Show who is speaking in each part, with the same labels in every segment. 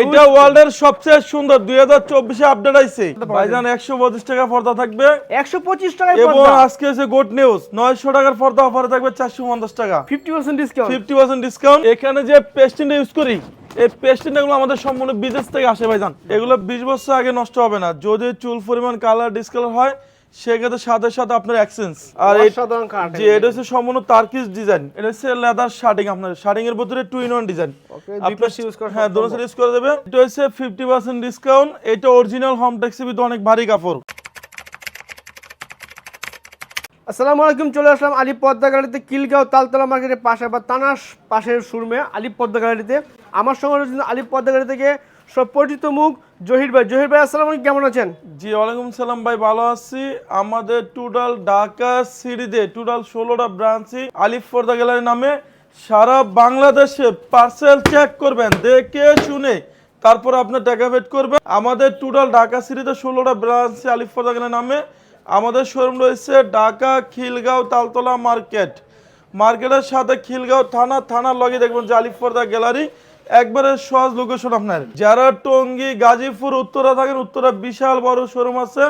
Speaker 1: এটা ওয়ার্ল্ডের সবচেয়ে সুন্দর দুই হাজার চব্বিশে আপডেট আইছে। ভাইজান একশো পঁচিশ টাকা পর্দা থাকবে।
Speaker 2: একশো পঁচিশ টাকায়
Speaker 1: এবং আজকে হচ্ছে গুড নিউজ নয়শো টাকার পর্দা অফারে থাকবে চারশো পঞ্চাশ টাকা।
Speaker 2: Fifty percent discount
Speaker 1: fifty percent discount এখানে যে পেস্টিনটা ইউজ করি এই পেস্টিনটা গুলো আমাদের সম্পূর্ণ বিদেশ থেকে আসে ভাইজান। এগুলো বিশ বছর আগে নষ্ট হবে না। যদি চুল পরিমাণ কালার ডিসকালার হয় সেক্ষেত্রে সাথে সাথে আপনার এক্সচেঞ্জ আর যে এটা হচ্ছে সম্পূর্ণ তার্কিস ডিজাইন এটা হচ্ছে লেদার শার্টিং আপনার। শার্টিং এর ভিতরে টু ইন ওয়ান ডিজাইন
Speaker 2: পাশে use করা
Speaker 1: হ্যাঁ দোনো ইউজ করে দেবে এটা হচ্ছে ফিফটি পার্সেন্ট ডিসকাউন্ট এটা অরিজিনাল হোম ট্যাক্সি ভিতরে অনেক ভারী কাপড়।
Speaker 2: আসসালামু আলাইকুম চলে আসলাম আলিপ পদ্মা গ্যালারিতে কিলগাঁও তালতলা মার্কেটের পাশে বা তানাস পাশের সুরমে আলিপ পদ্মা গ্যালারিতে। আমার সঙ্গে আলিপ পদ্মা গ্যালারি থেকে সব পরিচিত মুখ। জহির ভাই জহির ভাই, আসসালামু আলাইকুম, কেমন আছেন?
Speaker 1: জি, ওয়ালাইকুম সালাম ভাই, ভালো আছি। আমাদের টুডাল ঢাকা সিরিজে, টুডাল ষোলোটা ব্রাঞ্চই আলিফ ফর্দা গ্যালারি নামে সারা বাংলাদেশে পার্সেল চেক করবেন, দেখে শুনে তারপর আপনার টাকা পেড করবেন। আমাদের টোটাল ঢাকা সিরিজে ষোলোটা ব্রাঞ্চে, আলিফ ফর্দা গ্যালারি নামে আমাদের শোরুম রয়েছে ঢাকা খিলগাঁও তালতলা মার্কেট। মার্কেটের সাথে খিলগাঁও থানা, থানার লগে দেখবেন যে আলিফ ফর্দা গ্যালারি। একবারে সহজ লোকেশন আপনার। যারা টঙ্গী, গাজীপুর, উত্তরা থাকেন, উত্তরা বিশাল বড় শোরুম আছে।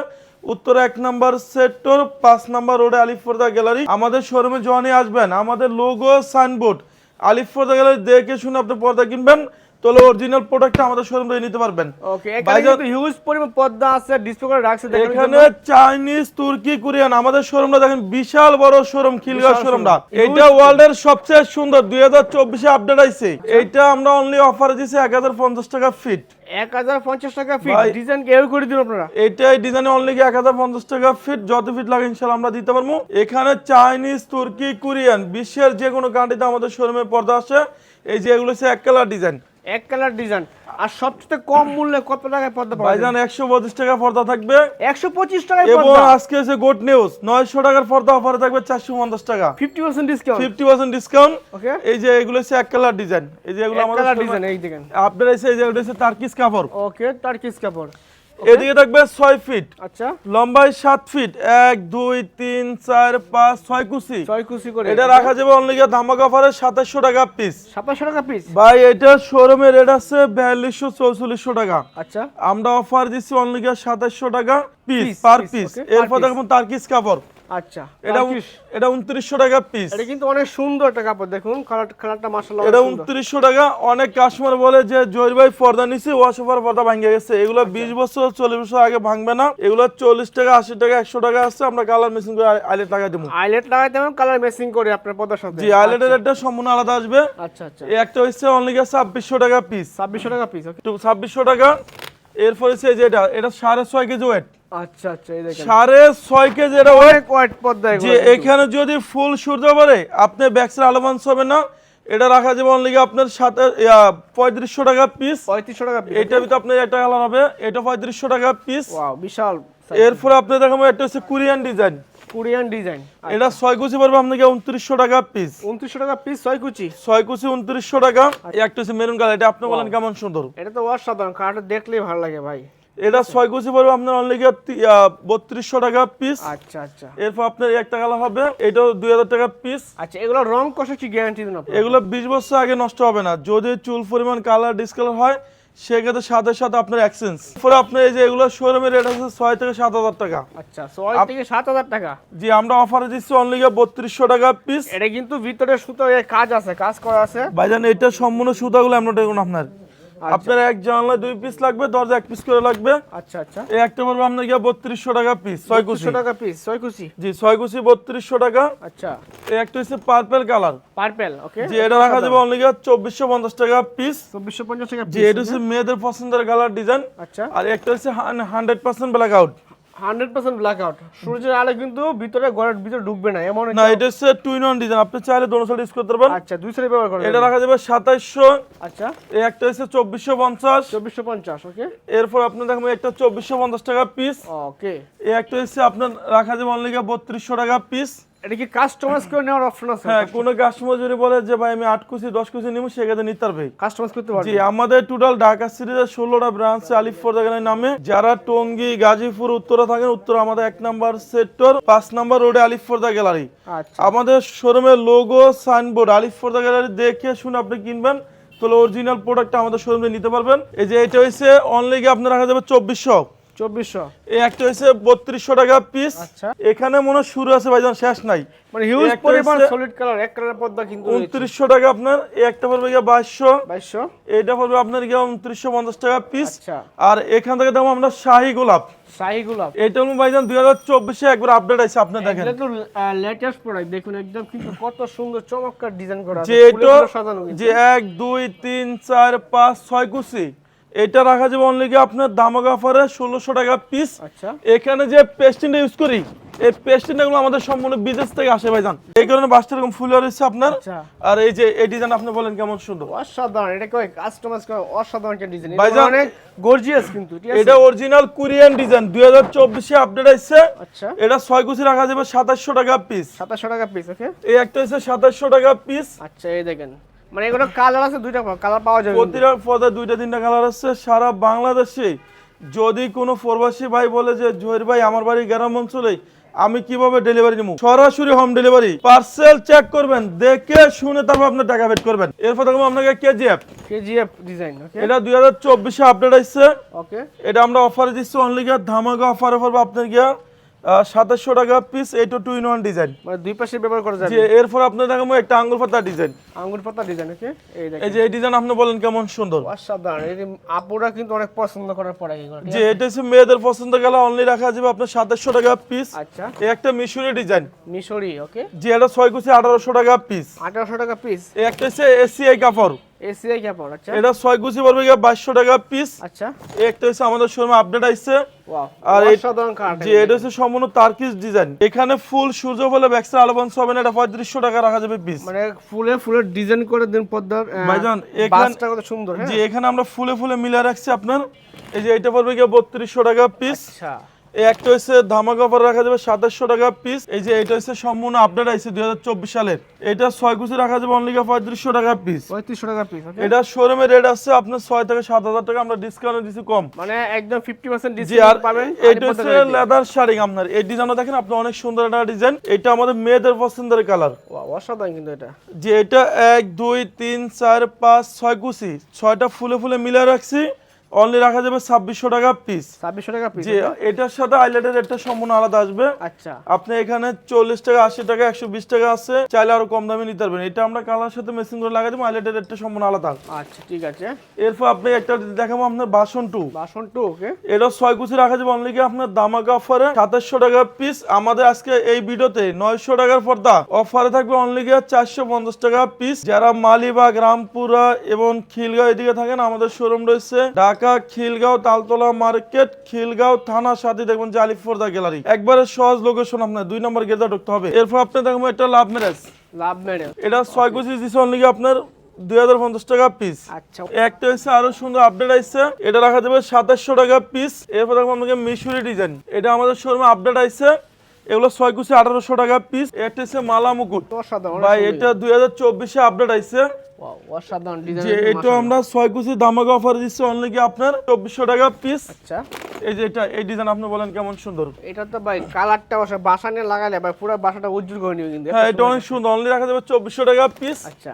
Speaker 1: উত্তর এক নাম্বার সেক্টর পাঁচ নাম্বার রোডে আলিফোর্দা গ্যালারি আমাদের শোরুমে জনে আসবেন। আমাদের লোগো সাইনবোর্ড আলিফোর্দা গ্যালারি দেখে শুনে আপনি পর্দা কিনবেন। তাহলে অরিজিনাল প্রোডাক্টটা আমাদের শোরুম থেকে নিতে পারবেন।
Speaker 2: ওকে এখানে কিন্তু হিউজ পরিমাণ আছে ডিসপ্লে করে রাখছে
Speaker 1: এখানে চাইনিজ তুর্কি কোরিয়ান আমাদের শোরুমটা দেখেন বিশাল বড় শোরুম খিলগাঁও শোরুমটা। এটা ওয়ার্ল্ডের সবচেয়ে সুন্দর দুই হাজার চব্বিশে আপডেট আইছে। এইটা আমরা অনলি অফারে দিছি এক হাজার পঞ্চাশ টাকা ফিট
Speaker 2: টাকা ফিট ডিজাইন কেউ করে দিন আপনারা?
Speaker 1: ডিজাইনে অনলি এক হাজার পঞ্চাশ টাকা ফিট যত ফিট লাগে আমরা দিতে পারব। এখানে চাইনিজ তুর্কি কোরিয়ান বিশ্বের যে কোনো কান্ট্রিতে আমাদের শোরুমে পর্দা আসে। এই যে এগুলো হচ্ছে এক কালার ডিজাইন
Speaker 2: এক কালার ডিজাইন আর সবচেয়ে কম মূল্যে কত টাকায় পর্দা পাওয়া যায়?
Speaker 1: ভাইজান একশো পঁচিশ টাকা পর্দা থাকবে।
Speaker 2: একশো পঁচিশ টাকায়
Speaker 1: এবং আজকে আছে গুড নিউজ নয়শো টাকার পর্দা অফারে থাকবে চারশো পঞ্চাশ টাকা।
Speaker 2: Fifty percent discount
Speaker 1: fifty percent discount
Speaker 2: okay
Speaker 1: এই যে এগুলো হচ্ছে এক কালার ডিজাইন এই যে এগুলো আমাদের
Speaker 2: কালার ডিজাইন এই দেখেন।
Speaker 1: আপনারা এসে এই যে এটা হচ্ছে তার্কিস কাপড়।
Speaker 2: ওকে টার্কিস কাপড়।
Speaker 1: এদিকে থাকবে ছয় ফিট
Speaker 2: আচ্ছা।
Speaker 1: লম্বায় সাত ফিট এক দুই তিন চার পাঁচ ছয় কুচি।
Speaker 2: ছয় কুচি করে
Speaker 1: এটা রাখা যাবে অনলি ধামাকা অফারে সাতাশশো টাকা পিস
Speaker 2: সাতাশশো টাকা পিস
Speaker 1: ভাই এটা শোরুমে রেট আছে বিয়াল্লিশশো চৌচল্লিশশো টাকা।
Speaker 2: আচ্ছা।
Speaker 1: আমরা অফার দিচ্ছি অনলি সাতাশশো টাকা পিস পার পিস এরপর
Speaker 2: দেখব
Speaker 1: তার তার্কিস কাপড়।
Speaker 2: আচ্ছা।
Speaker 1: এটা। এটা উনত্রিশশো টাকা পিস
Speaker 2: এটা কিন্তু অনেক সুন্দর একটা কাপড় দেখুন কালার কালারটা মাশাআল্লাহ
Speaker 1: এটা
Speaker 2: অনেক সুন্দর।
Speaker 1: উনত্রিশশো টাকা। অনেক কাস্টমার বলে যে জয়ের ভাই পর্দা নিছি ওয়াশোফার পর্দা ভাঙ্গে গেছে। এগুলো
Speaker 2: আচ্ছা।
Speaker 1: বিশ বছর চল্লিশ বছর আগে ভাঙবে না। এগুলো চল্লিশ টাকা আশি টাকা একশো টাকা আছে। আমরা কালার মেশিন করে আইলে টাকা দেবো।
Speaker 2: আইলেট লাগাইতে হবে কালার ম্যাচিং করে আপনার পদ্মার সাথে।
Speaker 1: জি আইলেটের রেটটা সম্পূর্ণ আলাদা আসবে।
Speaker 2: আচ্ছা আচ্ছা।
Speaker 1: এই একটা হচ্ছে অনলি ছাব্বিশশো টাকা পিস
Speaker 2: ছাব্বিশশো টাকা পিস ওকে
Speaker 1: ছাব্বিশশো টাকা। এরপর হচ্ছে এই যে এটা এটা সাড়ে ছয় কেজি ওয়েট
Speaker 2: আচ্ছা আচ্ছা এই দেখেন।
Speaker 1: সাড়ে ছয় কেজি এটা
Speaker 2: অনেক হোয়াইট পদ্মা
Speaker 1: যে এখানে যদি ফুল সূর্য পরে আপনি আলোমান্স হবে না। এটা রাখা যাবে অনলি আপনার সাথে পঁয়ত্রিশশো টাকা পিস
Speaker 2: পঁয়ত্রিশশো টাকা পিস
Speaker 1: এটার ভিতরে আপনার একটা কালার হবে। এটা পঁয়ত্রিশশো টাকা পিস
Speaker 2: ওয়াও বিশাল
Speaker 1: এরপরে আপনি দেখাবো একটা হচ্ছে কোরিয়ান ডিজাইন।
Speaker 2: Korean design.
Speaker 1: এটা ছয় কুচি পড়বে আপনাকে উনত্রিশশো টাকা পিস
Speaker 2: উনত্রিশশো টাকা পিস ছয় কুচি?
Speaker 1: ছয় কুচি উনত্রিশশো টাকা। একটা হচ্ছে মেরুন কালার এটা আপনি বলেন কেমন সুন্দর।
Speaker 2: এটা তো অসাধারণ কালারটা দেখলেই ভালো লাগে ভাই।
Speaker 1: এটা ছয় কুচি পড়বে আপনার অনলি বত্রিশশো টাকা পিস
Speaker 2: আচ্ছা আচ্ছা।
Speaker 1: এরপর আপনার একটা কালার হবে এটাও দুই হাজার টাকা পিস
Speaker 2: আচ্ছা এগুলো রং কষা কি গ্যারান্টি দিন
Speaker 1: এগুলো বিশ বছর আগে নষ্ট হবে না। যদি চুল পরিমাণ কালার ডিসকালার হয় সেক্ষেত্রে সাথে সাথে আপনার এক্সচেঞ্জ পরে আপনার এই যে এগুলো শোরুমের রেট আছে ছয় থেকে সাত হাজার টাকা।
Speaker 2: আচ্ছা ছয় থেকে সাত হাজার টাকা?
Speaker 1: জি আমরা অফারে দিচ্ছি অনলি বত্রিশশো টাকা পিস
Speaker 2: এটা কিন্তু ভিতরে সুতো কাজ আছে কাজ করা আছে।
Speaker 1: ভাইজান এটা সম্পূর্ণ সুতাগুলো আমরা দেখুন আপনার। আপনার এক জানলা দুই পিস লাগবে দরজা এক পিস করে লাগবে।
Speaker 2: আচ্ছা আচ্ছা।
Speaker 1: এই একটা পড়বে আপনার গিয়া বত্রিশশো টাকা পিস ছয় কুচি
Speaker 2: টাকা পিস ছয় কুচি
Speaker 1: জি ছয় কুচি বত্রিশশো টাকা।
Speaker 2: আচ্ছা।
Speaker 1: এই একটা হচ্ছে পার্পেল কালার
Speaker 2: পার্পেল ওকে
Speaker 1: জি এটা রাখা যাবে অনলি চব্বিশশো পঞ্চাশ টাকা পিস
Speaker 2: চব্বিশশো পঞ্চাশ টাকা
Speaker 1: জি এটা হচ্ছে মেয়েদের পছন্দের কালার ডিজাইন
Speaker 2: আচ্ছা।
Speaker 1: আর একটা হচ্ছে hundred percent blackout
Speaker 2: hundred percent blackout সূর্যের আলো কিন্তু ভিতরে ঘরের ভিতরে ঢুকবে না এমন
Speaker 1: না এটা হচ্ছে টু ইন ওয়ান ডিজাইন আপনি চাইলে দোনো সাইড ইউজ করতে পারবেন
Speaker 2: আচ্ছা দুই সাইড ব্যবহার করে
Speaker 1: এটা রাখা যাবে সাতাইশশো।
Speaker 2: আচ্ছা।
Speaker 1: এই একটা হচ্ছে চব্বিশশো পঞ্চাশ।
Speaker 2: চব্বিশশো পঞ্চাশ ওকে
Speaker 1: এরপর আপনি দেখবেন একটা চব্বিশশো পঞ্চাশ টাকা পিস
Speaker 2: ওকে
Speaker 1: এই একটা হচ্ছে আপনার রাখা যাবে অনলি বত্রিশশো টাকা পিস
Speaker 2: এটা কি কাস্টমাইজ করে নেওয়ার অপশন আছে?
Speaker 1: হ্যাঁ কোনো কাস্টমার যদি বলে যে ভাই আমি আট কুচি দশ কুচি নিবো সেক্ষেত্রে নিতে পারবে।
Speaker 2: কাস্টমাইজ করতে
Speaker 1: জি আমাদের টোটাল ঢাকা সিরিজের ষোলোটা ব্রাঞ্চ আলিফপুর দেখানের নামে যারা টঙ্গী গাজীপুর উত্তরা থাকেন উত্তর আমাদের এক নাম্বার সেক্টর পাঁচ নাম্বার রোডে আলিফপর্দা গ্যালারি
Speaker 2: আচ্ছা।
Speaker 1: আমাদের শোরুমের লোগো সাইনবোর্ড আলিফপর্দা গ্যালারি দেখে শুনে আপনি কিনবেন তাহলে অরিজিনাল প্রোডাক্টটা আমাদের শোরুমে নিতে পারবেন। এই যে এটা হচ্ছে অনলি গিয়ে আপনার রাখা যাবে চব্বিশশো।
Speaker 2: চব্বিশশো।
Speaker 1: এই একটা হচ্ছে বত্রিশশো টাকা পিস
Speaker 2: আচ্ছা।
Speaker 1: এখানে মনে হয় শুরু আছে ভাইজান শেষ নাই।
Speaker 2: মানে হিউজ পরিমাণ সলিড কালার এক কালার পর্দা কিন্তু
Speaker 1: উনত্রিশশো টাকা আপনার এই একটা পড়বে গিয়ে বাইশশো।
Speaker 2: বাইশশো।
Speaker 1: এইটা পড়বে আপনার গিয়ে উনত্রিশশো পঞ্চাশ টাকা পিস
Speaker 2: আচ্ছা।
Speaker 1: আর এখান থেকে দাম আমরা শাহি গোলাপ।
Speaker 2: শাহি গোলাপ।
Speaker 1: এটা হলো ভাইজান দুই হাজার চব্বিশে একবার আপডেট আছে আপনি দেখেন।
Speaker 2: এটা তো লেটেস্ট প্রোডাক্ট দেখুন একদম কিন্তু কত সুন্দর চমৎকার ডিজাইন করা আছে।
Speaker 1: যে
Speaker 2: ফুলে
Speaker 1: এটা
Speaker 2: ফুলে সাজানো কিন্তু।
Speaker 1: যে এক দুই তিন চার পাঁচ ছয় কুচি। এটা রাখা যাবে অনলি আপনার দামাক অফারে ষোলোশো টাকা পিস
Speaker 2: আচ্ছা।
Speaker 1: এখানে যে পেস্টিনটা ইউজ করি এই পেস্টিনটা গুলো আমাদের সম্পূর্ণ বিদেশ থেকে আসে ভাইজান। এই কারণে বাসটা এরকম ফুলে রয়েছে আপনার।
Speaker 2: আচ্ছা।
Speaker 1: আর এই যে এই ডিজাইন আপনি বলেন কেমন সুন্দর।
Speaker 2: অসাধারণ এটা কয় কাস্টমাইজ করা অসাধারণ একটা ডিজাইন
Speaker 1: ভাইজান,
Speaker 2: অনেক গর্জিয়াস কিন্তু
Speaker 1: এটা অরিজিনাল কোরিয়ান ডিজাইন দুই হাজার চব্বিশে আপডেট আসছে
Speaker 2: আচ্ছা।
Speaker 1: এটা ছয় কুচি রাখা যাবে সাতাশশো টাকা পিস
Speaker 2: সাতাশশো টাকা পিস ওকে
Speaker 1: এই একটা হচ্ছে সাতাশশো টাকা পিস
Speaker 2: আচ্ছা এই দেখেন। মানে এগুলো কালার আছে দুইটা কালার পাওয়া যাবে
Speaker 1: প্রতিটা পদে দুইটা তিনটা কালার আছে। সারা বাংলাদেশে যদি কোনো প্রবাসী ভাই বলে যে জহির ভাই আমার বাড়ি গ্রাম অঞ্চলে আমি কীভাবে ডেলিভারি নেব? সরাসরি হোম ডেলিভারি পার্সেল চেক করবেন দেখে শুনে তারপর আপনার টাকা পেড করবেন। এরপর দেখব আপনাকে কেজিএফ
Speaker 2: কেজিএফ ডিজাইন
Speaker 1: এটা দুই হাজার চব্বিশে আপডেট আসছে
Speaker 2: ওকে
Speaker 1: এটা আমরা অফারে দিচ্ছি অনলি গিয়া। ধামাকা অফারে পড়বে আপনার গিয়া। সাতাশশো টাকা পিস এইটা টু ইন ওয়ান ডিজাইন
Speaker 2: মানে দুই পাশে ব্যবহার করা যাবে।
Speaker 1: এরপর আপনার দেখাবো একটা আঙ্গুল পাতা ডিজাইন
Speaker 2: আঙ্গুর পাতা ডিজাইন ওকে এই
Speaker 1: যে এই ডিজাইন আপনি বলেন কেমন সুন্দর।
Speaker 2: অসাধারণ। এই আপুরা কিন্তু অনেক পছন্দ করার পরে
Speaker 1: যে এটা হচ্ছে মেয়েদের পছন্দ গেলে অনলি রাখা যাবে আপনার সাতাশশো টাকা পিস
Speaker 2: আচ্ছা।
Speaker 1: এই একটা মিশরি ডিজাইন
Speaker 2: মিশরি ওকে
Speaker 1: যে এটা ছয় কুচি আঠারোশো টাকা পিস
Speaker 2: আঠারোশো টাকা পিস
Speaker 1: এই একটা হচ্ছে এসিআই কাপড়।
Speaker 2: এসিআই আচ্ছা।
Speaker 1: এটা পড়বে টাকা পিস
Speaker 2: আচ্ছা।
Speaker 1: একটা হচ্ছে আমাদের শোরুমে আপডেট আসছে আর
Speaker 2: অসাধারণ কাট
Speaker 1: যে এটা হচ্ছে সম্পূর্ণ তার্কিস ডিজাইন এখানে ফুল সূর্য বলে ব্যাক্সের আলোবন হবে এটা পঁয়ত্রিশশো টাকা রাখা যাবে পিস
Speaker 2: মানে ফুলে ফুলে ডিজাইন করে দেন পদ্মার আহ,
Speaker 1: ভাইজান, এখান-
Speaker 2: কত সুন্দর হ্যাঁ।
Speaker 1: এখানে আমরা ফুলে ফুলে মিলে রাখছি আপনার। এই যে এটা পড়বে গিয়ে বত্রিশশো টাকা পিস
Speaker 2: আচ্ছা।
Speaker 1: এই একটা হচ্ছে ধামাকা অফার রাখা যাবে সাতাশশো টাকা পিস এই যে এটা হচ্ছে সম্পূর্ণ আপডেট আছে দুই হাজার চব্বিশ সালের। এটা ছয় কুচি রাখা যাবে অনলি পঁয়ত্রিশশো টাকা পিস
Speaker 2: পঁয়ত্রিশশো টাকা পিস
Speaker 1: এটা শোরুমে রেট আছে আপনার ছয় থেকে সাত হাজার টাকা আমরা ডিসকাউন্ট দিচ্ছি কম।
Speaker 2: মানে একদম ফিফটি পার্সেন্ট ডিসকাউন্ট পাবেন
Speaker 1: এটা হচ্ছে লেদার শাড়ি আপনার। এই ডিজাইনটা দেখেন আপনি অনেক সুন্দর একটা ডিজাইন এটা আমাদের মেয়েদের পছন্দের কালার
Speaker 2: অসাধারণ কিন্তু এটা।
Speaker 1: যে এটা এক দুই তিন চার পাঁচ ছয় কুচি। ছয়টা ফুলে ফুলে মিলে রাখছি। অনলি রাখা যাবে ছাব্বিশশো টাকা পিস
Speaker 2: ছাব্বিশশো টাকা পিস
Speaker 1: এটার সাথে আইলেটের রেটটা সম্পূর্ণ আলাদা আসবে।
Speaker 2: আচ্ছা।
Speaker 1: আপনি এখানে চল্লিশ টাকা আশি টাকা একশো বিশ টাকা আছে চাইলে আরও কম দামে নিতে পারবেন। এটা আমরা কালার সাথে মেশিন করে লাগাই দেবো আইলেটের রেটটা সম্পূর্ণ আলাদা
Speaker 2: আচ্ছা ঠিক আছে।
Speaker 1: এরপর আপনি একটা দেখাবো আপনার বাসন টু
Speaker 2: বাসন টু ওকে।
Speaker 1: এটা ছয় কুচি রাখা যাবে অনলি আপনার দামাকা অফারে সাতাশশো টাকা পিস আমাদের আজকে এই ভিডিওতে নয়শো টাকার পর্দা। অফারে থাকবে অনলি গিয়ে চারশো পঞ্চাশ টাকা পিস যারা মালিবাগ রামপুরা এবং খিলগাঁও এদিকে থাকেন আমাদের শোরুম রয়েছে। ঢাকা খিলগাঁও তালতলা মার্কেট খিলগাঁও থানা সাথে দেখবেন যে আলিফর্দা গ্যালারি। একবারে সহজ লোকেশন আপনার দুই নম্বর গেটে ঢুকতে হবে। এরপর আপনি দেখবেন একটা লাভ ম্যারেজ।
Speaker 2: লাভ মেরে
Speaker 1: এটা ছয় কুচি দিচ্ছে অনলি আপনার দুই হাজার পঞ্চাশ টাকা পিস
Speaker 2: আচ্ছা।
Speaker 1: একটা হচ্ছে আরও সুন্দর আপডেট আসছে এটা রাখা যাবে সাতাশশো টাকা পিস এরপর দেখব আপনাকে মিশরি ডিজাইন এটা আমাদের শোরুমে আপডেট আসছে এগুলো ছয় কুচি আঠারোশো টাকা পিস একটা হচ্ছে মালা মুকুট ভাই এটা দুই হাজার চব্বিশে আপডেট আসছে যে এটা আমরা ছয় কুচি দামাকা অফার দিচ্ছি অনলি কি আপনার? চব্বিশশো টাকা পিস
Speaker 2: আচ্ছা।
Speaker 1: এই যে এটা এই ডিজাইন আপনি বলেন কেমন সুন্দর।
Speaker 2: এটা তো ভাই কালারটা অবশ্য বাসা নিয়ে লাগালে ভাই পুরো বাসাটা উজ্জ্বল করে নিবে কিন্তু।
Speaker 1: হ্যাঁ এটা অনেক সুন্দর। অনলি রাখা যাবে চব্বিশশো টাকা পিস
Speaker 2: আচ্ছা।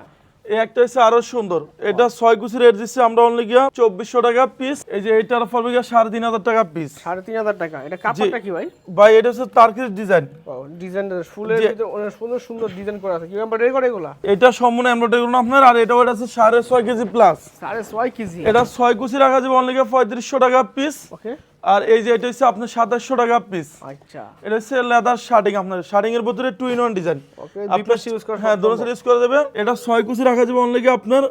Speaker 1: একটা হচ্ছে আরও সুন্দর। এটা ছয় কুচি রেট দিচ্ছি আমরা অনলি গিয়া চব্বিশশো টাকা পিস এই যে এটার পড়বে গিয়া সাড়ে তিন হাজার টাকা পিস
Speaker 2: সাড়ে তিন হাজার টাকা। এটা কাপড়টা কি ভাই?
Speaker 1: ভাই এটা হচ্ছে ডিজাইন
Speaker 2: ডিজাইন ফুলের সুন্দর সুন্দর ডিজাইন করা আছে। কি এমব্রয়ডারি করে এগুলা
Speaker 1: এটা সম্পূর্ণ এমব্রয়ডারি করুন আপনার আর এটা ওটা আছে সাড়ে ছয় কেজি প্লাস
Speaker 2: সাড়ে ছয় কেজি।
Speaker 1: এটা ছয় কুচি রাখা যাবে অনলি পঁয়ত্রিশশো টাকা পিস
Speaker 2: ওকে
Speaker 1: আর এই যে এটা হচ্ছে আপনার সাতাশশো টাকা পিস
Speaker 2: আচ্ছা।
Speaker 1: এটা হচ্ছে লেদার শার্টিং আপনার। শার্টিং এর ভিতরে two in one design
Speaker 2: use করা
Speaker 1: হ্যাঁ দোনো সাইড ইউজ করে দেবে এটা ছয় কুচি রাখা যাবে অনলি আপনার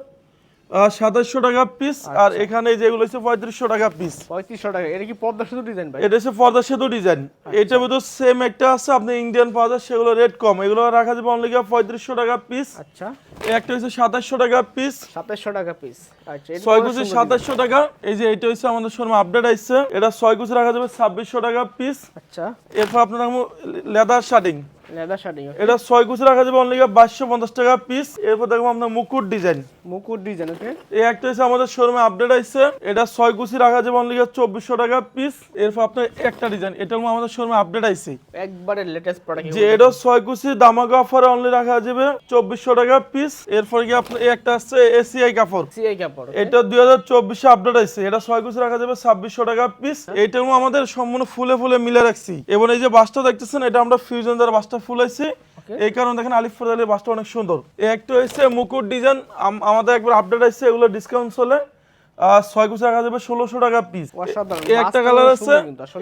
Speaker 1: সাতাশশো টাকা পিস আর এখানে যেগুলো হচ্ছে পঁয়ত্রিশশো টাকা পিস
Speaker 2: পঁয়ত্রিশশো টাকা। এটা কি সেতু ডিজাইন ভাই?
Speaker 1: এটা হচ্ছে পর্দা সেতু ডিজাইন এটার ভিতরে সেম একটা আছে আপনি ইন্ডিয়ান পাওয়া সেগুলো রেট কম। এগুলো রাখা যাবে অনলি পঁয়ত্রিশশো টাকা পিস
Speaker 2: আচ্ছা।
Speaker 1: একটা হচ্ছে সাতাশশো টাকা পিস
Speaker 2: সাতাশশো টাকা পিস আচ্ছা
Speaker 1: ছয় কুচি সাতাশশো টাকা। এই যে এটা হচ্ছে আমাদের শোরুমে আপডেট আসছে এটা ছয় কুচি রাখা যাবে ছাব্বিশশো টাকা পিস
Speaker 2: আচ্ছা।
Speaker 1: এরপর আপনার লেদার শার্টিং
Speaker 2: লেদার শার্টিং
Speaker 1: এটা ছয় কুচি রাখা যাবে অনলি টাকা পিস এরপর আপনার মুকুট ডিজাইন
Speaker 2: মুকুট ডিজাইন ওকে
Speaker 1: এই একটা আমাদের শোরুমে আপডেট আসছে এটা ছয় কুচি রাখা যাবে অনলি চব্বিশশো টাকা পিস এরপর আপনার একটা ডিজাইন এটা আমাদের শোরুমে আপডেট আইছে।
Speaker 2: একবারে লেটেস্ট প্রোডাক্ট
Speaker 1: যে এটা ছয় কুচি দামাকা অফারে অনলি রাখা যাবে চব্বিশশো টাকা পিস এরপর কি আপনার এই একটা আসছে এসিআই কাপড়।
Speaker 2: সিআই কাপড়
Speaker 1: এটা দুই হাজার চব্বিশে আপডেট আছে এটা ছয় কুচি রাখা যাবে ছাব্বিশশো টাকা পিস এইটার আমাদের সম্পূর্ণ ফুলে ফুলে মিলে রাখছি। এবং এই যে বাসটা দেখতেছেন এটা আমরা ফিউজন দ্বারা বাসটা ফুলাইছি এই কারণে দেখেন আলিফ আলীর বাসটা অনেক সুন্দর। এই একটা হচ্ছে মুকুট ডিজাইন আমাদের একবার আপডেট আসছে এগুলো ডিসকাউন্ট চলে। ছয় কুচি রাখা যাবে ষোলোশো টাকা পিস একটা কালার আছে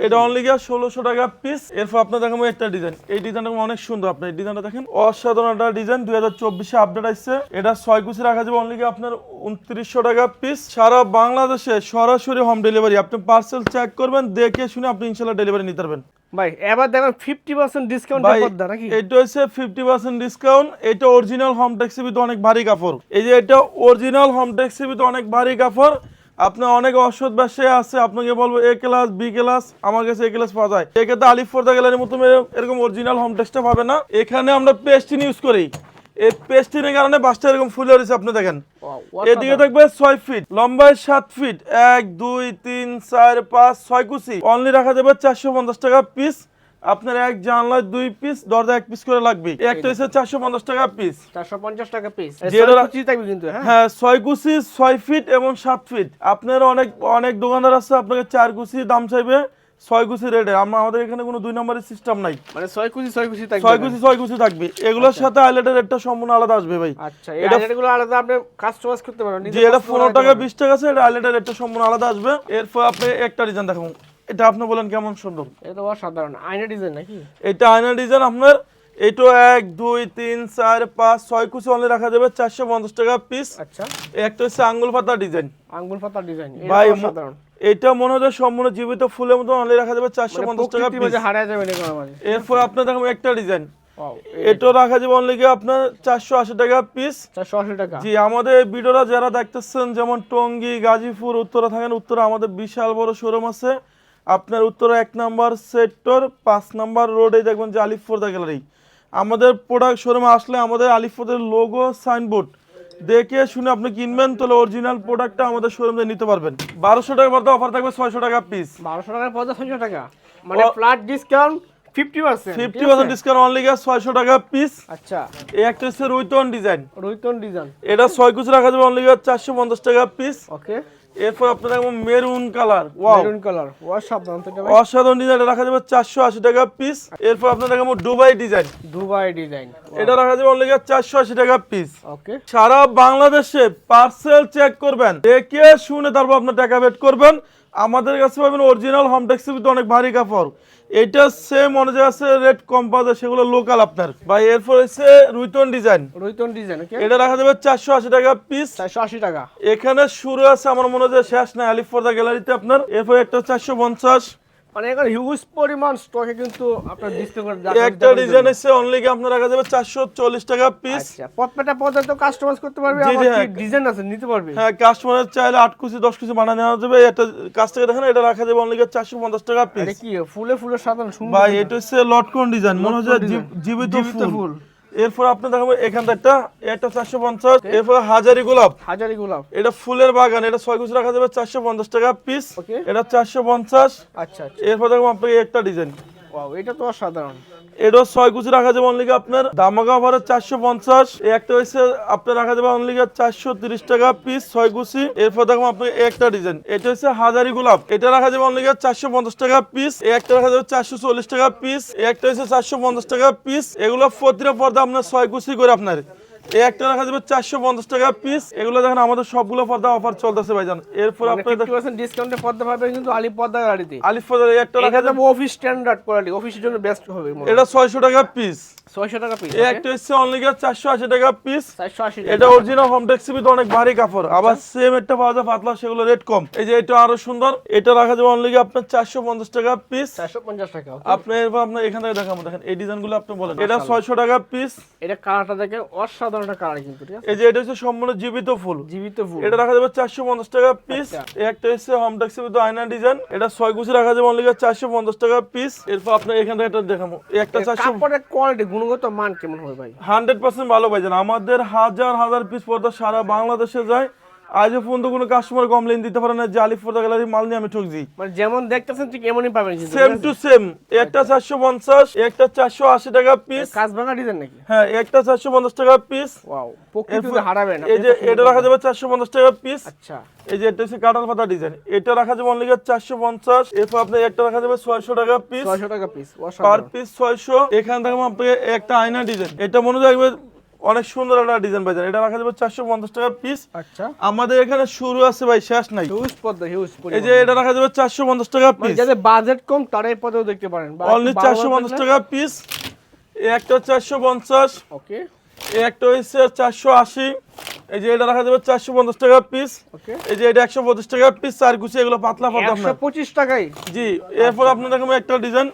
Speaker 1: এটা অনলি গিয়া ষোলোশো টাকা পিস এরপর আপনার দেখাবো একটা ডিজাইন এই ডিজাইনটা অনেক সুন্দর আপনার। এই ডিজাইনটা দেখেন অসাধারণ একটা ডিজাইন দুই হাজার চব্বিশে আপডেট আসছে এটা ছয় কুচি রাখা যাবে অনলি গিয়ে আপনার উনত্রিশশো টাকা পিস সারা বাংলাদেশে সরাসরি হোম ডেলিভারি আপনি পার্সেল চেক করবেন দেখে শুনে আপনি ইনশাল্লাহ ডেলিভারি নিতে পারবেন।
Speaker 2: ভাই এবার দেখেন ফিফটি পার্সেন্ট ডিসকাউন্ট
Speaker 1: ভাই
Speaker 2: নাকি?
Speaker 1: এটা হচ্ছে ফিফটি পার্সেন্ট ডিসকাউন্ট এটা অরিজিনাল হোম ট্যাক্সিবিতে অনেক ভারী কাপড়। এই যে এটা অরিজিনাল হোম ট্যাক্সিবিতে অনেক ভারী কাপড়। আপনার অনেক অসৎ ব্যবসায় আছে আপনাকে বলব এ ক্লাস বি ক্লাস আমার কাছে এ ক্লাস পাওয়া যায়। এক্ষেত্রে আলিফ ফোর্দা গ্যালারির মতো এরকম- অরিজিনাল হোম টেক্সটা পাবে না। এখানে আমরা পেস্টিন ইউজ করি। এই পেস্টিনের কারণে বাসটা এরকম ফুলে রয়েছে আপনি দেখেন। এদিকে থাকবে ছয় ফিট লম্বায় সাত ফিট এক দুই তিন চার পাঁচ ছয় কুচি। অনলি রাখা যাবে চারশো পঞ্চাশ টাকা পিস আপনার এক জানলায় দুই পিস দরজা এক পিস করে লাগবে। একটা হচ্ছে চারশো পঞ্চাশ টাকা পিস
Speaker 2: চারশো পঞ্চাশ টাকা পিস থাকবে কিন্তু হ্যাঁ?
Speaker 1: হ্যাঁ ছয় কুচি ছয় ফিট এবং সাত ফিট। আপনার অনেক অনেক দোকানদার আছে আপনাকে চার কুচি দাম চাইবে। ছয় কুচি রেটে আমরা আমাদের এখানে কোনো দুই নম্বরের সিস্টেম নাই।
Speaker 2: মানে ছয় কুচি ছয় কুচি থাকবে
Speaker 1: ছয় কুচি ছয় কুচি থাকবে। এগুলোর সাথে আইলেটের রেটটা সম্পূর্ণ আলাদা আসবে ভাই।
Speaker 2: আচ্ছা এই
Speaker 1: এটা-
Speaker 2: আলাদা আপনি কাস্টমাইজ করতে পারবেন
Speaker 1: যে এটা পনেরো টাকা বিশ টাকা আছে এটা আইলেটের রেটটা সম্পূর্ণ আলাদা আসবে। এরপর আপনি একটা ডিজাইন দেখাবো এটা আপনি বলেন কেমন সুন্দর।
Speaker 2: এটা অসাধারণ আয়না ডিজাইন নাকি?
Speaker 1: এটা আয়না ডিজাইন আপনার। এটা এক দুই তিন চার পাঁচ ছয় কুচি অনলি রাখা যাবে চারশো পঞ্চাশ টাকা পিস
Speaker 2: আচ্ছা।
Speaker 1: একটা হচ্ছে আঙ্গুল পাতা ডিজাইন
Speaker 2: আঙ্গুল পাতা ডিজাইন
Speaker 1: ভাই,
Speaker 2: অসাধারণ।
Speaker 1: এটা মনে হয় সম্পূর্ণ জীবিত ফুলের মতো অনলি রাখা যাবে চারশো
Speaker 2: মানে
Speaker 1: পঞ্চাশ টাকা
Speaker 2: হারায় যাবে
Speaker 1: এরপর আপনার দেখাবো একটা ডিজাইন এটা রাখা যাবে অনলি আপনার চারশো আশি টাকা পিস
Speaker 2: চারশো আশি টাকা।
Speaker 1: জি আমাদের এই ভিডিওটা যারা দেখতেছেন যেমন টঙ্গী গাজীপুর উত্তরা থাকেন উত্তরা আমাদের বিশাল বড় শোরুম আছে। আপনার উত্তরা এক নাম্বার সেক্টর পাঁচ নাম্বার রোডে দেখবেন যে আলিফোর্দা গ্যালারি আমাদের প্রোডাক্ট শোরুমে আসলে আমাদের আলিফোর্দের লোগো সাইনবোর্ড দেখে শুনে আপনি কিনবেন তাহলে অরিজিনাল প্রোডাক্টটা আমাদের শোরুমে নিতে পারবেন। বারোশো টাকা পর্দা অফার থাকবে ছয়শো টাকা পিস
Speaker 2: বারোশো টাকার পর্দা ছয়শো টাকা। মানে flat discount fifty percent
Speaker 1: fifty percent discount only gas ছয়শো টাকা পিস
Speaker 2: আচ্ছা।
Speaker 1: এই একটা হচ্ছে রুইতন ডিজাইন
Speaker 2: রুইতন ডিজাইন
Speaker 1: এটা ছয় কুচি রাখা যাবে অনলি গ্যাস চারশো পঞ্চাশ টাকা পিস
Speaker 2: ওকে
Speaker 1: এরপর আপনার maroon colour. Wow
Speaker 2: maroon colour. অসাধারণ
Speaker 1: ডিজাইন রাখা যাবে চারশো আশি টাকা পিস এরপর আপনার দুবাই ডিজাইন
Speaker 2: দুবাই ডিজাইন
Speaker 1: এটা রাখা যাবে অনলি চারশো আশি টাকা পিস
Speaker 2: ওকে
Speaker 1: সারা বাংলাদেশে পার্সেল চেক করবেন। দেখে শুনে তারপর আপনার টাকা বেট করবেন। আমাদের কাছে পাবেন অরিজিনাল হোম ট্যাক্সিতে অনেক ভারী কাপড়। এটা সেম অনুযায়ী আছে রেড কম্পাস সেগুলো লোকাল আপনার। ভাই এরপর হচ্ছে রুইতন ডিজাইন
Speaker 2: রুইতন ডিজাইন ওকে
Speaker 1: এটা রাখা যাবে চারশো আশি টাকা পিস
Speaker 2: চারশো আশি টাকা।
Speaker 1: এখানে শুরু আছে আমার মনে হয় যে শেষ নাই দা গ্যালারিতে আপনার। এরপর একটা চারশো পঞ্চাশ।
Speaker 2: মানে এখন হিউজ পরিমাণ স্টকে কিন্তু আপনার ডিসপ্লে করে
Speaker 1: একটা ডিজাইন এসে অনলি কি আপনার রাখা যাবে চারশো চল্লিশ টাকা পিস
Speaker 2: আচ্ছা প্রত্যেকটা কাস্টমাইজ করতে পারবে
Speaker 1: জি,
Speaker 2: আবার
Speaker 1: হ্যাঁ।
Speaker 2: ডিজাইন আছে নিতে পারবে?
Speaker 1: হ্যাঁ কাস্টমারের চাইলে আট কুচি দশ কুচি বানানো নেওয়া যাবে একটা কাছ থেকে দেখেন এটা রাখা যাবে অনলি চারশো পঞ্চাশ টাকা
Speaker 2: এটা
Speaker 1: পিস
Speaker 2: কি ফুলে ফুলে সাধারণ সুন্দর
Speaker 1: ভাই এটা হচ্ছে লটকন ডিজাইন মনে হচ্ছে জীবিত ফুল। এরপর আপনি দেখাবো এখানটা একটা এটা চারশো পঞ্চাশ এরপর হাজারি গোলাপ।
Speaker 2: হাজারি গোলাপ।
Speaker 1: এটা ফুলের বাগান এটা ছয় কুচি রাখা যাবে চারশো পঞ্চাশ টাকা পিস এটা চারশো পঞ্চাশ।
Speaker 2: আচ্ছা আচ্ছা।
Speaker 1: এরপর দেখব আপনাকে একটা ডিজাইন
Speaker 2: এটা তো অসাধারণ।
Speaker 1: এটা ছয় কুচি রাখা যাবে অনলি আপনার? দামাগা অফারে চারশো পঞ্চাশ। একটা হয়েছে, আপনার রাখা যাবে অনলি চারশো তিরিশ টাকা পিস ছয় কুচি। এরপর দেখুন আপনার একটা ডিজাইন এটা হচ্ছে হাজারি গোলাপ। এটা রাখা যাবে অনলি চারশো পঞ্চাশ টাকা পিস একটা রাখা যাবে চারশো চল্লিশ টাকা পিস একটা হচ্ছে চারশো পঞ্চাশ টাকা পিস এগুলো প্রতিটা পর্দা আপনার ছয় কুচি করে আপনার। এই একটা রাখা যাবে চারশো পঞ্চাশ টাকা পিস এগুলো দেখেন আমাদের সবগুলো পর্দা অফার চলতেছে ভাইজান। এরপর আপনার
Speaker 2: ডিসকাউন্টে পর্দা পাবে কিন্তু আলি পর্দা গাড়িতে।
Speaker 1: পর্দা এই একটা রাখা যাবে
Speaker 2: অফিস স্ট্যান্ডার্ড কোয়ালিটি অফিসের জন্য বেস্ট হবে
Speaker 1: এটা ছয়শো টাকা পিস
Speaker 2: ছয়শো টাকা পিস
Speaker 1: এই একটা হচ্ছে অনলি চারশো আশি টাকা পিস
Speaker 2: চারশো আশি
Speaker 1: এটা অরিজিনাল হোম ট্যাক্সিবিতে অনেক ভারী কাপড়। আবার সেম একটা পাওয়া যায় পাতলা সেগুলো রেট কম। এই যে এটা আরও সুন্দর। এটা রাখা যাবে অনলি আপনার চারশো পঞ্চাশ টাকা পিস
Speaker 2: চারশো পঞ্চাশ টাকা
Speaker 1: আপনি এরপর আপনার এখান থেকে দেখাবো। দেখেন এই ডিজাইনগুলো আপনি বলেন। এটা ছয়শো টাকা পিস
Speaker 2: এটা কালারটা দেখে অসাধারণ অসাধারণ একটা কালার কিন্তু ঠিক আছে?
Speaker 1: এই যে এটা হচ্ছে সম্পূর্ণ জীবিত ফুল।
Speaker 2: জীবিত ফুল।
Speaker 1: এটা রাখা যাবে চারশো পঞ্চাশ টাকা পিস
Speaker 2: আচ্ছা।
Speaker 1: একটা হচ্ছে হোম ট্যাক্সের ভিতরে আয়না ডিজাইন এটা ছয় গুছি রাখা যাবে অনলি চারশো পঞ্চাশ টাকা পিস এরপর আপনার এখান থেকে একটা দেখাবো। একটা চারশো
Speaker 2: কাপড়ের কোয়ালিটি গুণগত মান কেমন হবে ভাই?
Speaker 1: হান্ড্রেড পার্সেন্ট ভালো পাইছেন আমাদের হাজার হাজার পিস পর্দা সারা বাংলাদেশে যায়। আজও পর্যন্ত কোনো কাস্টমার কমপ্লেন দিতে পারে না যে আলিফ গ্যালারি মাল নিয়ে আমি ঠকছি।
Speaker 2: মানে যেমন দেখতেছেন ঠিক এমনই পাবেন
Speaker 1: সেম টু সেম একটা চারশো পঞ্চাশ একটা চারশো আশি টাকা পিস
Speaker 2: কাজ ভাঙা ডিজাইন নাকি?
Speaker 1: হ্যাঁ একটা চারশো পঞ্চাশ টাকা পিস
Speaker 2: ওয়াও হারাবেন
Speaker 1: এই যে এটা রাখা যাবে চারশো পঞ্চাশ টাকা পিস
Speaker 2: আচ্ছা।
Speaker 1: এই যে এটা হচ্ছে কাটাল পাতা ডিজাইন এটা রাখা যাবে অনলি চারশো পঞ্চাশ। এরপর আপনার একটা রাখা যাবে ছয়শো টাকা পিস
Speaker 2: ছয়শো টাকা পিস
Speaker 1: পার পিস ছয়শো। এখান থেকে আপনাকে একটা আয়না ডিজাইন এটা মনে রাখবে অনেক সুন্দর একটা ডিজাইন পাইছেন। এটা রাখা যাবে চারশো পঞ্চাশ টাকা পিস
Speaker 2: আচ্ছা।
Speaker 1: আমাদের এখানে শুরু আছে ভাই শেষ নাই।
Speaker 2: হিউজ পদ্মা হিউজ
Speaker 1: এই যে এটা রাখা যাবে চারশো পঞ্চাশ টাকা
Speaker 2: মানে
Speaker 1: পিস
Speaker 2: যাদের বাজেট কম তারা এই পদেও দেখতে পারেন।
Speaker 1: অনলি চারশো পঞ্চাশ টাকা পিস একটা চারশো পঞ্চাশ।
Speaker 2: ওকে
Speaker 1: এই একটা হচ্ছে চারশো আশি। এই যে এটা রাখা যাবে চারশো পঞ্চাশ টাকা পিস এই যে এটা একশো পঁচিশ টাকা পিস চার গুছি এগুলো পাতলা পাতলা আপনার।
Speaker 2: পঁচিশ টাকাই।
Speaker 1: জি এরপর আপনার দেখেন একটা ডিজাইন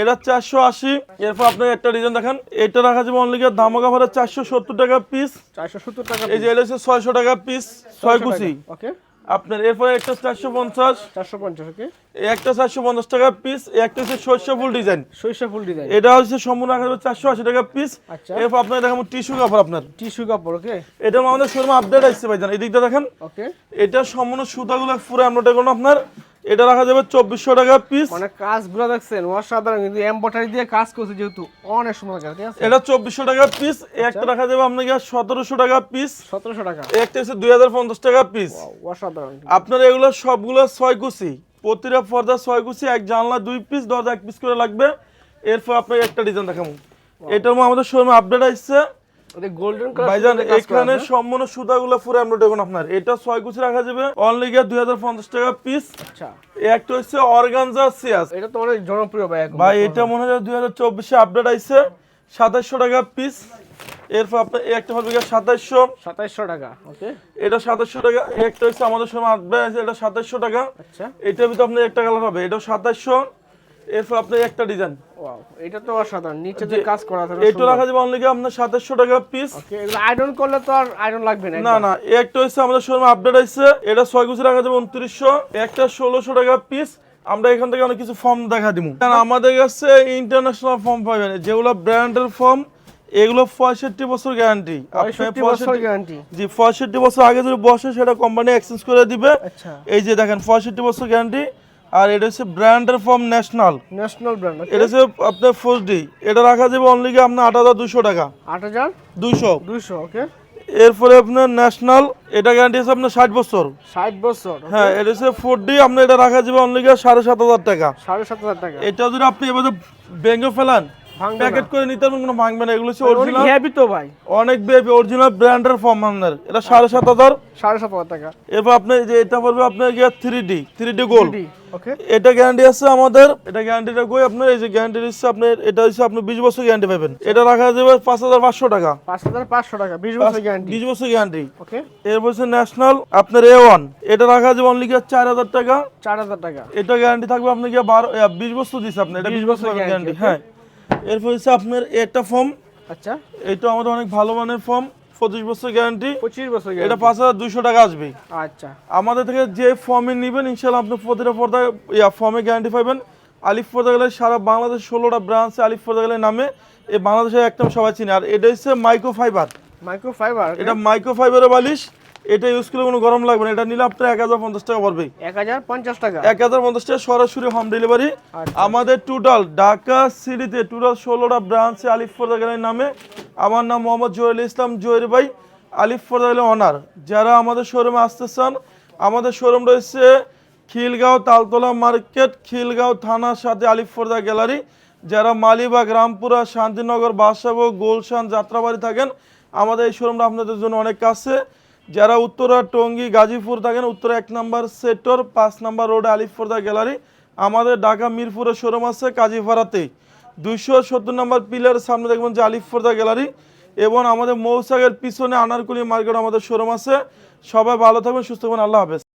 Speaker 1: এটা চারশো আশি। এরপর আপনার একটা ডিজাইন দেখেন। এটা রাখা যাবে অনলি ধামাকা ভাড়া চারশো সত্তর টাকা পিস
Speaker 2: চারশো সত্তর টাকা
Speaker 1: এই যে এটা হচ্ছে ছয়শো টাকা পিস ছয় কুচি।
Speaker 2: ওকে
Speaker 1: আপনার এরপরে একটা চারশো পঞ্চাশ।
Speaker 2: চারশো পঞ্চাশ ওকে
Speaker 1: একটা চারশো পঞ্চাশ টাকা পিস একটা হচ্ছে শস্য ফুল ডিজাইন
Speaker 2: সরিষা ফুল ডিজাইন
Speaker 1: এটা হচ্ছে সম্পূর্ণ চারশো আশি টাকা পিস
Speaker 2: আচ্ছা।
Speaker 1: এরপর আপনার দেখাবো টিস্যু কাপড় আপনার।
Speaker 2: টিস্যু কাপড় ওকে
Speaker 1: এটা আমাদের শোরুমে আপডেট আসছে ভাইজান। এই দিকটা দেখেন।
Speaker 2: ওকে
Speaker 1: এটা সম্পূর্ণ সুতাগুলো পুরো এমনটা কোনো আপনার। এটা রাখা যাবে চব্বিশশো টাকা পিস
Speaker 2: মানে কাজগুলো দেখছেন অসাধারণ কিন্তু এমব্রয়ডারি দিয়ে কাজ করছে যেহেতু অনেক সুন্দর কাজ ঠিক আছে?
Speaker 1: এটা চব্বিশশো টাকা পিস
Speaker 2: আচ্ছা।
Speaker 1: একটা রাখা যাবে আপনাকে সতেরোশো টাকা পিস
Speaker 2: সতেরোশো টাকা।
Speaker 1: একটা হচ্ছে দুই হাজার পঞ্চাশ টাকা পিস
Speaker 2: অসাধারণ।
Speaker 1: আপনার এগুলো সবগুলো ছয় কুচি প্রতিটা পর্দা ছয় কুচি এক জানলা দুই পিস দরজা এক পিস করে লাগবে। এরপর আপনাকে একটা ডিজাইন দেখাবো। এটার মধ্যে আমাদের শোরুমে আপডেট আসছে।
Speaker 2: এটা গোল্ডেন কালার
Speaker 1: ভাইজান এখানে সম্পূর্ণ সুতাগুলো পুরো এমব্রয়ডারি দেখুন আপনার। এটা ছয় কুচি রাখা যাবে। অনলি গিয়ে দুই হাজার পঞ্চাশ টাকা পিস
Speaker 2: আচ্ছা।
Speaker 1: একটা হচ্ছে অর্গানজা সিয়াস
Speaker 2: এটা তো অনেক জনপ্রিয় ভাই এখন।
Speaker 1: ভাই এটা মনে হয় দুই হাজার চব্বিশে আপডেট আইছে। সাতাইশশো টাকা পিস এরপর আপনার একটা হবে সাতাইশশো।
Speaker 2: সাতাইশশো টাকা ওকে
Speaker 1: এটা সাতাইশশো টাকা। একটা হচ্ছে আমাদের সময় এটা সাতাইশশো টাকা।
Speaker 2: আচ্ছা।
Speaker 1: এটার ভিতরে আপনার একটা কালার হবে এটা সাতাইশশো। এরপর আপনার একটা ডিজাইন
Speaker 2: ওয়াও এটা তো অসাধারণ। নিচে যে কাজ করা আছে
Speaker 1: এটা রাখা যাবে অনলি আপনার টাকা পিস
Speaker 2: ওকে এগুলো আয়রন করলে তো আর আয়রন লাগবে না
Speaker 1: না না একটা হচ্ছে আমাদের শোরুমে আপডেট এটা গুছি রাখা যাবে উনত্রিশশো। একটা ষোলোশো টাকা পিস আমরা এখান থেকে অনেক কিছু ফর্ম দেখা দিব। কারণ আমাদের কাছে ইন্টারন্যাশনাল ফর্ম পাবেন। যেগুলো ব্র্যান্ডের ফর্ম এগুলো পঁয়ষট্টি বছর গ্যারান্টি
Speaker 2: পঁয়ষট্টি বছর গ্যারান্টি
Speaker 1: জি পঁয়ষট্টি বছর আগে যদি বসে সেটা কোম্পানি এক্সচেঞ্জ করে দিবে।
Speaker 2: আচ্ছা।
Speaker 1: এই যে দেখেন পঁয়ষট্টি বছর গ্যারান্টি আর এটা হচ্ছে ব্র্যান্ডের ফর্ম ন্যাশনাল।
Speaker 2: ন্যাশনাল ব্র্যান্ড
Speaker 1: এটা হচ্ছে আপনার ফোর্স ডি এটা রাখা যাবে অনলি আপনার আট হাজার দুশো টাকা।
Speaker 2: আট হাজার
Speaker 1: দুইশো।
Speaker 2: দুইশো ওকে
Speaker 1: এরপরে আপনার ন্যাশনাল এটা গ্যারান্টি আছে আপনার ষাট বছর।
Speaker 2: ষাট বছর
Speaker 1: হ্যাঁ এটা হচ্ছে ফোর ডি আপনার এটা রাখা যাবে অনলি সাড়ে সাত হাজার টাকা।
Speaker 2: সাড়ে সাত হাজার টাকা।
Speaker 1: এটা যদি আপনি এবার ভেঙে ফেলান প্যাকেট করে নিতে পারবেন কোনো ভাঙবে না এগুলো অরিজিনাল
Speaker 2: হেভি তো ভাই।
Speaker 1: অনেক বেবি অরিজিনাল ব্র্যান্ডের ফর্ম আপনার। এটা সাড়ে সাত হাজার।
Speaker 2: সাড়ে সাত হাজার টাকা।
Speaker 1: এরপর আপনি যে এটা পড়বে আপনার গিয়ে three D three D gold
Speaker 2: okay
Speaker 1: এটা গ্যারান্টি আছে আমাদের এটা গ্যারান্টিটা কই আপনার? এই যে গ্যারান্টি দিচ্ছে আপনার এটা হচ্ছে আপনি বিশ বছর গ্যারান্টি পাবেন। এটা রাখা যাবে পাঁচ হাজার পাঁচশো টাকা।
Speaker 2: পাঁচ হাজার পাঁচশো টাকা বিশ বছর গ্যারান্টি
Speaker 1: বিশ বছর গ্যারান্টি
Speaker 2: ওকে
Speaker 1: এরপর হচ্ছে ন্যাশনাল আপনার এ ওয়ান এটা রাখা যাবে অনলি গিয়ে চার হাজার টাকা।
Speaker 2: চার হাজার টাকা।
Speaker 1: এটা গ্যারান্টি থাকবে আপনি গিয়ে বারো বিশ বছর দিচ্ছে আপনি এটা বিশ
Speaker 2: বছর
Speaker 1: গ্যারান্টি হ্যাঁ। এরপর হচ্ছে আপনার একটা ফর্ম
Speaker 2: আচ্ছা।
Speaker 1: এটা আমাদের অনেক ভালো মানের ফর্ম পঁচিশ বছর গ্যারান্টি
Speaker 2: পঁচিশ বছর
Speaker 1: এটা পাঁচ হাজার দুইশো টাকা আসবে।
Speaker 2: আচ্ছা।
Speaker 1: আমাদের থেকে যে ফর্মে নেবেন ইনশাল্লাহ আপনি প্রতিটা পর্দা ইয়া ফর্মে গ্যারান্টি পাবেন। আলিফ পর্দা গেলে সারা বাংলাদেশ ষোলোটা ব্রাঞ্চ আলিফ পর্দা গেলে নামে। এই বাংলাদেশে একদম সবাই চিনে। আর এটা হচ্ছে মাইক্রো ফাইবার
Speaker 2: মাইক্রো ফাইবার
Speaker 1: এটা মাইক্রো ফাইবারের বালিশ। এটা ইউজ করলে কোনো গরম লাগবে না। এটা নিলে আপনার এক হাজার পঞ্চাশ টাকা পড়বে।
Speaker 2: এক হাজার পঞ্চাশ টাকা?
Speaker 1: এক হাজার পঞ্চাশ টাকা সরাসরি হোম ডেলিভারি
Speaker 2: আচ্ছা।
Speaker 1: আমাদের টোটাল ঢাকা সিটিতে টোটাল ষোলোটা ব্রাঞ্চে আলিফ ফোর্দা নামে। আমার নাম মোহাম্মদ জহিরুল ইসলাম জহির ভাই। আলিফ ফোর্দা অনার যারা আমাদের শোরুমে আসতে চান আমাদের শোরুম রয়েছে খিলগাঁও তালতলা মার্কেট খিলগাঁও থানার সাথে আলিফ ফোর্দা গ্যালারি যারা মালিবাগ রামপুরা শান্তিনগর বাদশাভোগ গোলশান যাত্রাবাড়ি থাকেন আমাদের এই শোরুমটা আপনাদের জন্য অনেক কাছে। যারা উত্তরা, টঙ্গী, গাজীপুর থাকেন, উত্তরা এক নম্বর সেক্টর, পাঁচ নম্বর রোডে আলিফুরদা গ্যালারি। আমাদের ঢাকা, মিরপুরের শোরুম আছে কাজীপাড়াতে। দুইশো সত্তর নম্বর পিলারের সামনে দেখবেন যে আলিফুরদা গ্যালারি এবং আমাদের মৌসাগের পিছনে আনারকুলি মার্কেট আমাদের শোরুম আছে। সবাই ভালো থাকবেন, সুস্থ থাকবেন, আল্লাহ হাফেজ।